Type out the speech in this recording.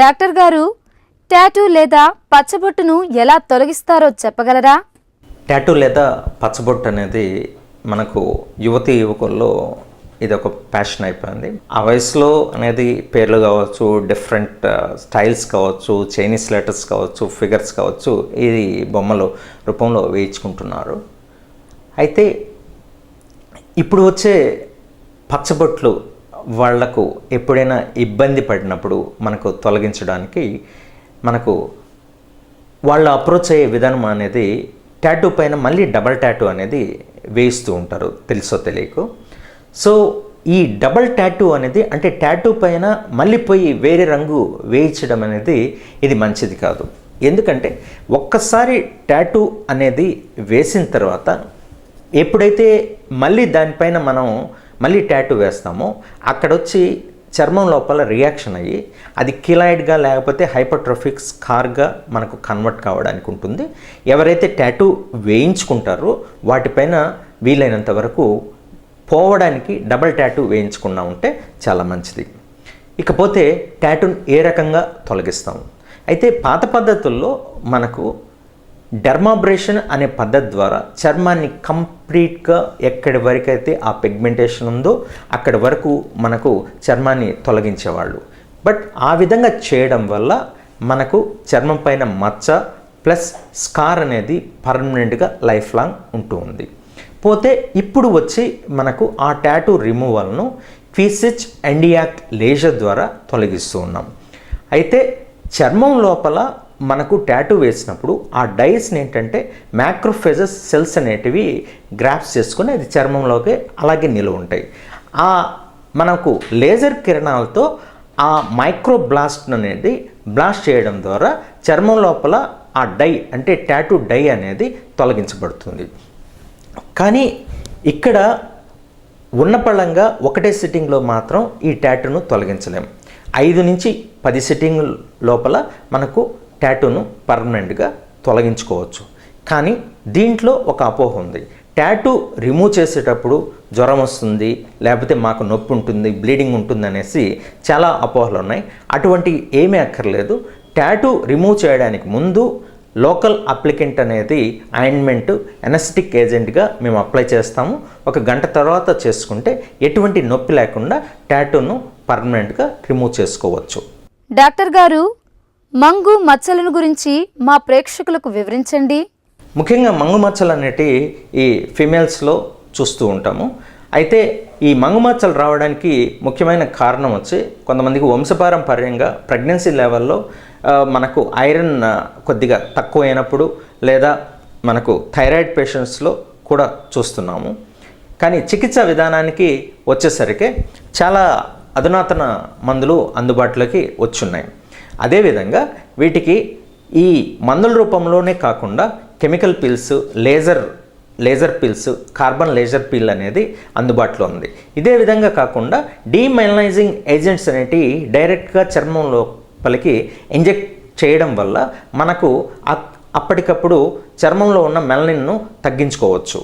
Doctor గారు tattoo లేదా పచ్చబొట్టును ఎలా తొలగిస్తారో చెప్పగలరా? టాటూ లేదా పచ్చబొట్టు అనేది మనకు యువతి యువకుల్లో ఇది ఒక ప్యాషన్ అయిపోయింది. ఆ వయసులో అనేది పేర్లు కావచ్చు డిఫరెంట్ స్టైల్స్ uh, కావచ్చు చైనీస్ లెటర్స్ కావచ్చు ఫిగర్స్ కావచ్చు ఇది బొమ్మలు రూపంలో వేయించుకుంటున్నారు. అయితే ఇప్పుడు వచ్చే పచ్చబొట్లు వాళ్ళకు ఎప్పుడైనా ఇబ్బంది పడినప్పుడు మనకు తొలగించడానికి మనకు వాళ్ళు అప్రోచ్ అయ్యే విధానం అనేది ట్యాటూ పైన మళ్ళీ డబల్ ట్యాటూ అనేది వేయిస్తూ ఉంటారు తెలుసో తెలియకు. సో ఈ డబల్ ట్యాటూ అనేది అంటే ట్యాటూ పైన మళ్ళీ పోయి వేరే రంగు వేయించడం అనేది ఇది మంచిది కాదు. ఎందుకంటే ఒక్కసారి ట్యాటూ అనేది వేసిన తర్వాత ఎప్పుడైతే మళ్ళీ దానిపైన మనం మళ్ళీ ట్యాటూ వేస్తామో. అక్కడ వచ్చి చర్మం లోపల రియాక్షన్ అయ్యి అది కిలాయిడ్గా లేకపోతే హైపర్ట్రోఫిక్ స్కార్గా మనకు కన్వర్ట్ కావడానికి ఉంటుంది. ఎవరైతే ట్యాటూ వేయించుకుంటారో వాటిపైన వీలైనంత వరకు పోవడానికి డబల్ ట్యాటూ వేయించకుండా ఉంటే చాలా మంచిది. ఇకపోతే ట్యాటూను ఏ రకంగా తొలగిస్తాం అయితే పాత పద్ధతుల్లో మనకు డెర్మాబ్రేషన్ అనే పద్ధతి ద్వారా చర్మాన్ని కంప్లీట్గా ఎక్కడి వరకైతే ఆ పిగ్మెంటేషన్ ఉందో అక్కడి వరకు మనకు చర్మాన్ని తొలగించేవాళ్ళు. బట్ ఆ విధంగా చేయడం వల్ల మనకు చర్మం పైన మచ్చ ప్లస్ స్కార్ అనేది పర్మనెంట్గా లైఫ్ లాంగ్ ఉంటూ ఉంది. పోతే ఇప్పుడు వచ్చి మనకు ఆ ట్యాటూ రిమూవల్ను క్వీసిచ్ ఎండియాక్ లేజర్ ద్వారా తొలగిస్తూ ఉన్నాం. అయితే చర్మం లోపల మనకు ట్యాటూ వేసినప్పుడు ఆ డైస్ని ఏంటంటే మ్యాక్రోఫెజస్ సెల్స్ అనేటివి గ్రాఫ్స్ చేసుకుని అది చర్మంలోకి అలాగే నిలువ ఉంటాయి. ఆ మనకు లేజర్ కిరణాలతో ఆ మైక్రో బ్లాస్ట్ అనేది బ్లాస్ట్ చేయడం ద్వారా చర్మం లోపల ఆ డై అంటే టాటూ డై అనేది తొలగించబడుతుంది. కానీ ఇక్కడ ఉన్నపళంగా ఒకటే సిట్టింగ్లో మాత్రం ఈ టాటూను తొలగించలేము ఐదు నుంచి పది సిట్టింగ్ లోపల మనకు ట్యాటూను పర్మనెంట్గా తొలగించుకోవచ్చు. కానీ దీంట్లో ఒక అపోహ ఉంది. ట్యాటూ రిమూవ్ చేసేటప్పుడు జ్వరం వస్తుంది లేకపోతే మాకు నొప్పి ఉంటుంది బ్లీడింగ్ ఉంటుంది అనేసి చాలా అపోహలు ఉన్నాయి. అటువంటి ఏమీ అక్కర్లేదు. ట్యాటూ రిమూవ్ చేయడానికి ముందు లోకల్ అప్లికెంట్ అనేది ఆయింట్మెంట్ ఎనస్టిక్ ఏజెంట్గా మేము అప్లై చేస్తాము. ఒక గంట తర్వాత చేసుకుంటే ఎటువంటి నొప్పి లేకుండా ట్యాటూను పర్మనెంట్గా రిమూవ్ చేసుకోవచ్చు. డాక్టర్ గారు మంగు మచ్చలను గురించి మా ప్రేక్షకులకు వివరించండి. ముఖ్యంగా మంగు మచ్చలు అనేటి ఈ ఫిమేల్స్లో చూస్తూ ఉంటాము. అయితే ఈ మంగు మచ్చలు రావడానికి ముఖ్యమైన కారణం వచ్చి కొంతమందికి వంశపారంపర్యంగా ప్రెగ్నెన్సీ లెవెల్లో మనకు ఐరన్ కొద్దిగా తక్కువైనప్పుడు లేదా మనకు థైరాయిడ్ పేషెంట్స్లో కూడా చూస్తున్నాము. కానీ చికిత్సా విధానానికి వచ్చేసరికి చాలా అధునాతన మందులు అందుబాటులోకి వచ్చున్నాయి. అదేవిధంగా వీటికి ఈ మందుల రూపంలోనే కాకుండా chemical peels laser laser peels carbon laser peel అనేది అందుబాటులో ఉంది. ఇదే విధంగా కాకుండా డీమైలనైజింగ్ ఏజెంట్స్ అనేటివి డైరెక్ట్గా చర్మం లోపలికి ఇంజెక్ట్ చేయడం వల్ల మనకు అప్పటికప్పుడు చర్మంలో ఉన్న మెలనిన్ను తగ్గించుకోవచ్చు.